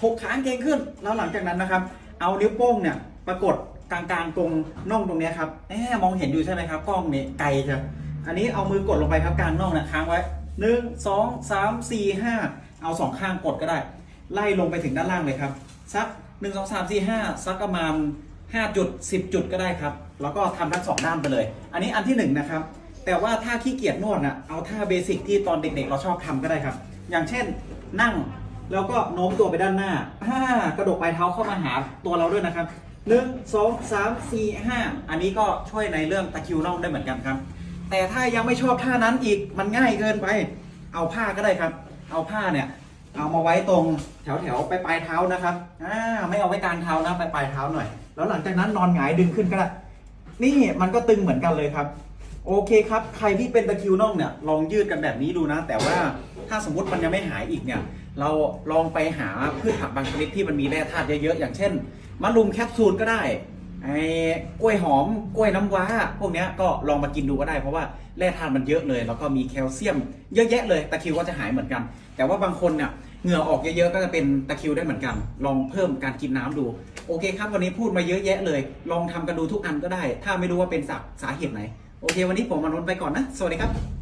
ถกขาเก่งขึ้น แล้วหลังจากนั้นนะครับ เอานิ้วโป้งเนี่ยปรากฏกลางๆตรงน่องตรงเนี้ยครับแหมมองเห็นอยู่ใช่ไหมครับกล้องนี้ไกลจ้ะอันนี้เอามือกดลงไปครับกลางน่องเนี่ยค้างไว้หนึ่งสองสามสี่ห้าเอาสองข้างกดก็ได้ ไล่ลงไปถึงด้านล่างเลยครับสักหนึ่งสองสามสี่ห้าสักประมาณห้าจุดสิบจุดก็ได้ครับ แล้วก็ทำทั้งสองด้านไปเลย อันนี้อันที่หนึ่งนะครับ แต่ว่าถ้าขี้เกียจนวดน่ะเอาท่าเบสิกที่ตอนเด็กๆ เราชอบทำก็ได้ครับ อย่างเช่นนั่ง แล้วก็โน้มตัวไปด้านหน้าห้ากระดกปลายเท้าเข้ามาหาตัวเราด้วยนะครับหนึ่งสองสามสี่ห้าอันนี้ก็ช่วยในเรื่องตะคริวน่องได้เหมือนกันครับ แต่ถ้ายังไม่ชอบท่านั้นอีกมันง่ายเกินไป เอาผ้าก็ได้ครับ เอาผ้าเนี่ย เอามาไว้ตรงแถวแถวปลายปลายเท้านะครับอ่าไม่เอาไว้กลางเท้านะปลายปลายเท้าหน่อย แล้วหลังจากนั้นนอนหงายดึงขึ้นก็ได้นี่มันก็ตึงเหมือนกันเลยครับ โอเคครับ ใครที่เป็นตะคริวน่องเนี่ยลองยืดกันแบบนี้ดูนะ แต่ว่าถ้าสมมติมันยังไม่หายอีกเนี่ย เราลองไปหาพืชผักบางชนิดที่มันมีแร่ธาตุเยอะๆอย่างเช่นมะรุมแคปซูลก็ได้ไอ้กล้วยหอมกล้วยน้ำว้า พวกเนี้ยก็ลองมากินดูก็ได้เพราะว่าแร่ธาตุมันเยอะเลย แล้วก็มีแคลเซียม เยอะแยะเลยตะคริวก็จะหายเหมือนกัน แต่ว่าบางคนเนี่ยเหงื่อออกเยอะๆก็จะเป็นตะคริวได้เหมือนกัน ลองเพิ่มการกินน้ำดู โอเคครับวันนี้พูดมาเยอะแยะเลย ลองทำกันดูทุกอันก็ได้ ถ้าไม่รู้ว่าเป็นสาสาเหตุไหน โอเค วันนี้ผมมานนท์ไปก่อนนะ สวัสดีครับ